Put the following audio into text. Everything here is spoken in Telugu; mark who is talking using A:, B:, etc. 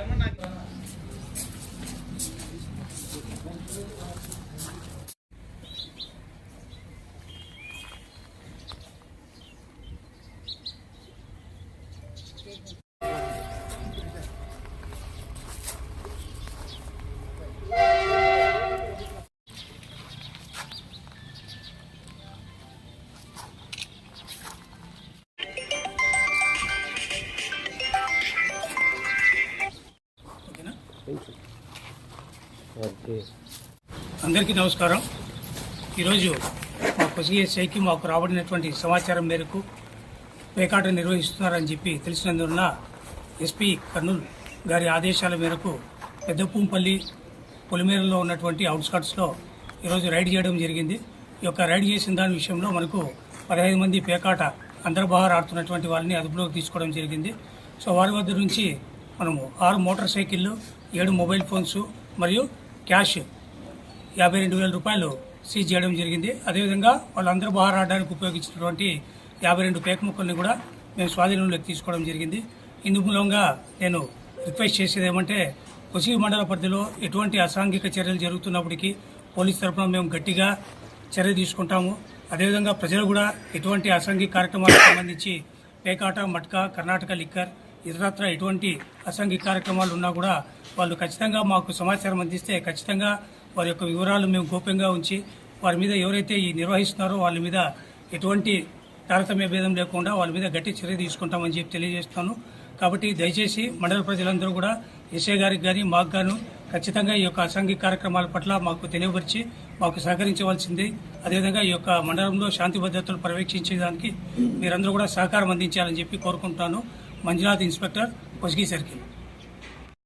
A: ఏమన్నా
B: అందరికీ నమస్కారం. ఈరోజు మా కొసిగే సైకి మాకు రాబడినటువంటి సమాచారం మేరకు పేకాట నిర్వహిస్తున్నారని చెప్పి తెలిసినందున ఎస్పీ కర్నూలు గారి ఆదేశాల మేరకు పెద్దపూంపల్లి పొలిమేరలో ఉన్నటువంటి అవుట్స్కట్స్లో ఈరోజు రైడ్ చేయడం జరిగింది. ఈ యొక్క రైడ్ చేసిన దాని విషయంలో మనకు పదహైదు మంది పేకాట అందరబహార్ ఆడుతున్నటువంటి వాళ్ళని అదుపులోకి తీసుకోవడం జరిగింది. సో వారి వద్ద నుంచి మనము ఆరు మోటార్ సైకిళ్ళు ఏడు మొబైల్ ఫోన్స్ మరియు క్యాష్ యాభై రెండు వేల రూపాయలు సీజ్ చేయడం జరిగింది. అదేవిధంగా వాళ్ళందరూ బహార ఆడడానికి ఉపయోగించినటువంటి యాభై రెండు పేక ముక్కల్ని కూడా మేము స్వాధీనంలోకి తీసుకోవడం జరిగింది. ఇందు మూలంగా నేను రిక్వెస్ట్ చేసేది ఏమంటే కొసిగి మండల పరిధిలో ఎటువంటి అసాంఘిక చర్యలు జరుగుతున్నప్పటికీ పోలీస్ తరఫున మేము గట్టిగా చర్య తీసుకుంటాము. అదేవిధంగా ప్రజలు కూడా ఎటువంటి అసాంఘిక కార్యక్రమాలకు సంబంధించి పేకాట మట్కా కర్ణాటక లిక్కర్ ఇతరత్ర ఎటువంటి అసంఘిక కార్యక్రమాలు ఉన్నా కూడా వాళ్ళు ఖచ్చితంగా మాకు సమాచారం అందిస్తే ఖచ్చితంగా వారి యొక్క వివరాలు మేము గోప్యంగా ఉంచి వారి మీద ఎవరైతే ఈ నిర్వహిస్తున్నారో వాళ్ళ మీద ఎటువంటి తారతమ్య భేదం లేకుండా వాళ్ళ మీద గట్టి చర్య తీసుకుంటామని చెప్పి తెలియజేస్తాను. కాబట్టి దయచేసి మండల ప్రజలందరూ కూడా ఎస్ఏ గారికి కానీ మాకు గాను ఖచ్చితంగా ఈ యొక్క అసాంఘిక కార్యక్రమాల పట్ల మాకు తెలియపరిచి మాకు సహకరించవలసింది. అదేవిధంగా ఈ యొక్క మండలంలో శాంతి భద్రతలు పర్యవేక్షించేదానికి మీరందరూ కూడా సహకారం అందించాలని చెప్పి కోరుకుంటాను. Manjunath inspector खुशगी circle